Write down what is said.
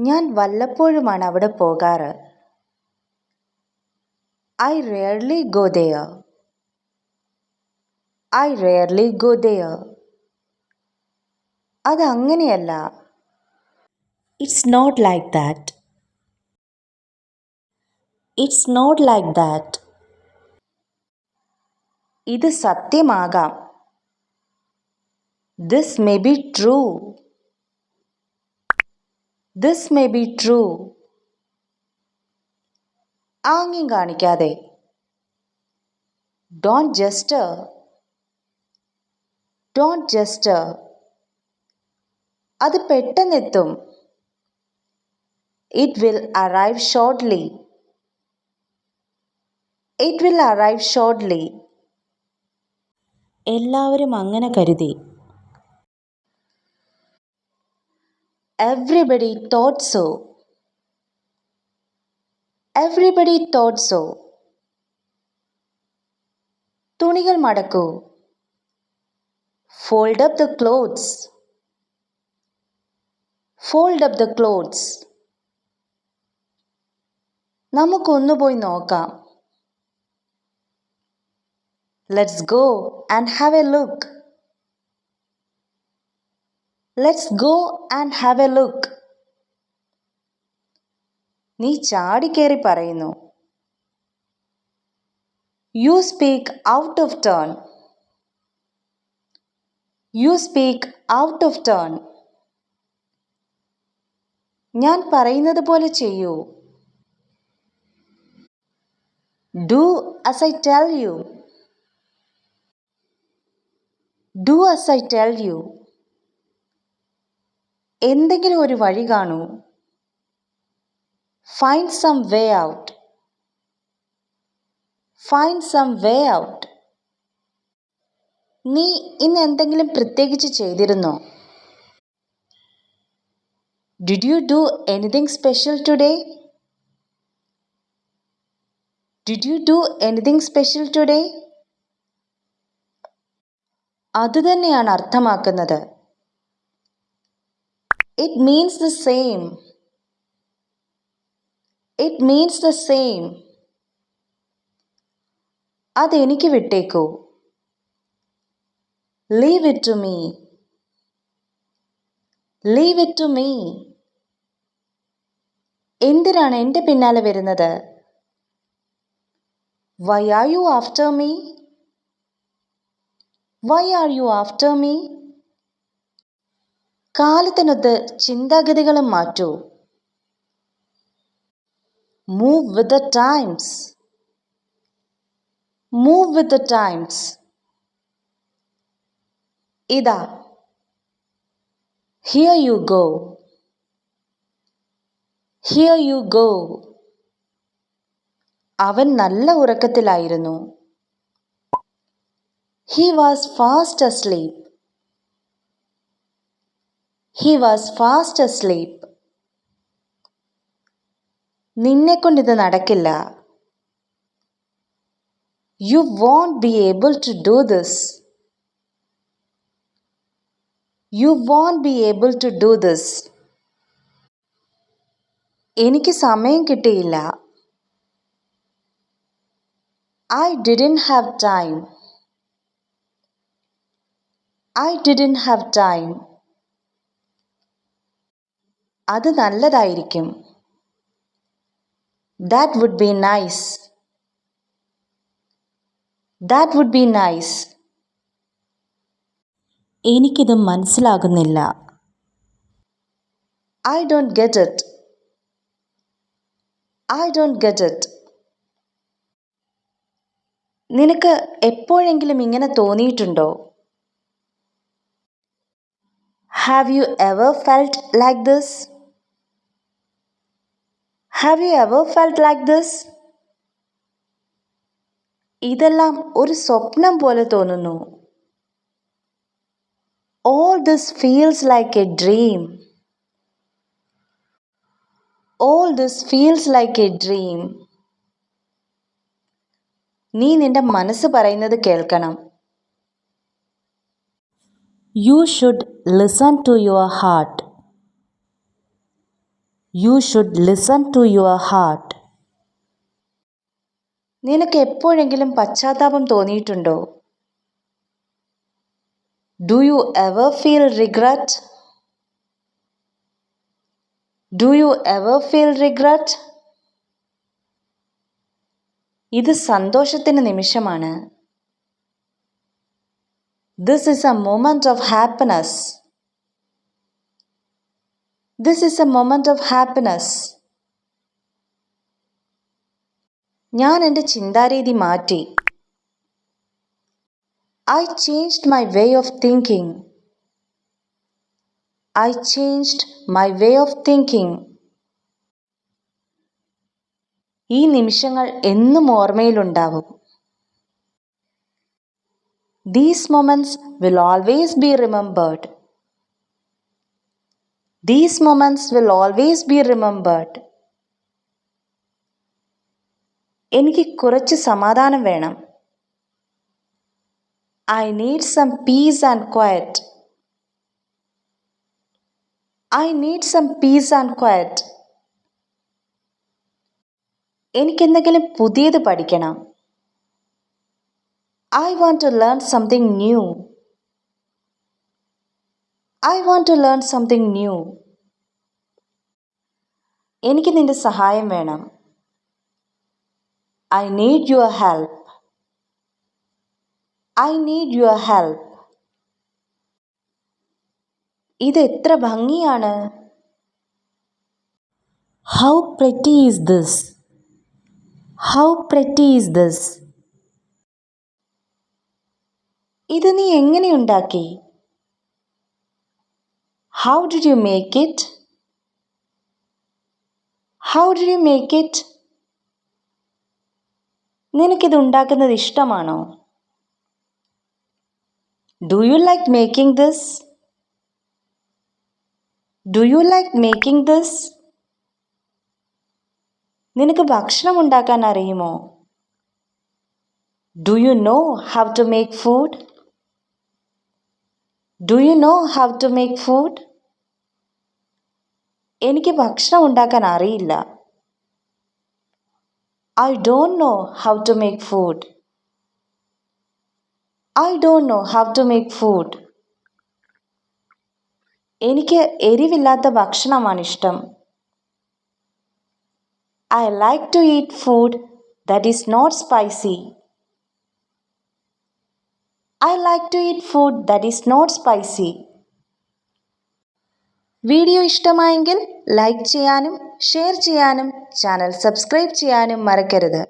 ഞാൻ വല്ലപ്പോഴുമാണ് അവിടെ പോകാറ്. I rarely go there I rarely go there അത് അങ്ങനെയല്ല. It's not like that it's not like that ഇത് സത്യമാകാം. This may be true this may be true ആംഗ്യം കാണിക്കാതെ. ഡോണ്ട് ജസ്റ്റ് ഡോണ്ട് ജസ്റ്റ് അത് പെട്ടെന്നെത്തും. It will arrive shortly it will arrive shortly എല്ലാവരും അങ്ങനെ കരുതി. everybody thought so everybody thought so തുണികൾ മടക്കൂ fold up the clothes fold up the clothes നമുക്കൊന്നു പോയി നോക്കാം let's go and have a look let's go and have a look നീ ചാടിക്കേറി പറയുന്നു you speak out of turn you speak out of turn ഞാൻ പറയുന്നത് പോലെ ചെയ്യൂ do as I tell you do as I tell you എന്തെങ്കിലും ഒരു വഴി കാണൂ. Find some way out find some way out നീ ഇന്ന് എന്തെങ്കിലും പ്രത്യേകിച്ച് ചെയ്തിരുന്നോ? Did you do anything special today did you do anything special today അതുതന്നെയാണ് അർത്ഥമാക്കുന്നത്. It means the same. It means the same അതെനിക്ക് വിട്ടേക്കൂ. Leave it to me leave it to me എന്തിനാണ് എന്റെ പിന്നാലെ വരുന്നത്? Why are you after me why are you after me കാലത്തിനൊത്ത് ചിന്താഗതികളും മാറ്റൂ. Move with the times move with the times ഇതാ. Here you go here you go അവൻ നല്ല ഉറക്കത്തിലായിരുന്നു. He was fast asleep he was fast asleep നിന്നെക്കൊണ്ടിത് നടക്കില്ല you won't be able to do this you won't be able to do this എനിക്ക് സമയം കിട്ടിയില്ല I didn't have time I didn't have time അത് നല്ലതായിരിക്കും. That would be nice that would be nice എനിക്കിത് മനസ്സിലാകുന്നില്ല. I don't get it I don't get it നിനക്ക് എപ്പോഴെങ്കിലും ഇങ്ങനെ തോന്നിയിട്ടുണ്ടോ? Have you ever felt like this have you ever felt like this ഇതെല്ലാം ഒരു സ്വപ്നം പോലെ തോന്നുന്നു all this feels like a dream all this feels like a dream നീ നിന്റെ മനസ്സ് പറയുന്നത് കേൾക്കണം you should listen to your heart You should listen to your heart. നിനക്ക് എപ്പോഴെങ്കിലും പശ്ചാത്താപം തോന്നിയിട്ടുണ്ടോ do you ever feel regret do you ever feel regret ഇത് സന്തോഷത്തിന് നിമിഷമാണ് this is a moment of happiness this is a moment of happiness ഞാൻ എന്റെ ചിന്താരീതി മാറ്റി. I changed my way of thinking I changed my way of thinking ഈ നിമിഷങ്ങൾ എന്നും ഓർമ്മയിലുണ്ടാവും. These moments will always be remembered these moments will always be remembered എനിക്ക് കുറച്ച് സമാധാനം വേണം I need some peace and quiet I need some peace and quiet എനിക്കെന്തെങ്കിലും പുതിയത് പഠിക്കണം I want to learn something new I want to learn something new എനിക്ക് നിന്റെ സഹായം വേണം. I need your help I need your help ഇത് എത്ര ഭംഗിയാണ്. How pretty is this how pretty is this ഇത് നീ എങ്ങനെ ഉണ്ടാക്കി? how did you make it how did you make it നിനക്കിത് ഉണ്ടാക്കുന്നത് ഇഷ്ടമാണോ do you like making this do you like making this നിനക്ക് ഭക്ഷണം ഉണ്ടാക്കാൻ അറിയുമോ do you know how to make food do you know how to make food എനിക്ക് ഭക്ഷണം ഉണ്ടാക്കാൻ അറിയില്ല I don't know how to make food I don't know how to make food എനിക്ക് എരിവില്ലാത്ത ഭക്ഷണമാണ് ഇഷ്ടം I like to eat food that is not spicy I like to eat food that is not spicy video ഇഷ്ടമായെങ്കിൽ like ചെയ്യാനും share ചെയ്യാനും channel subscribe ചെയ്യാനും മറക്കരുത്.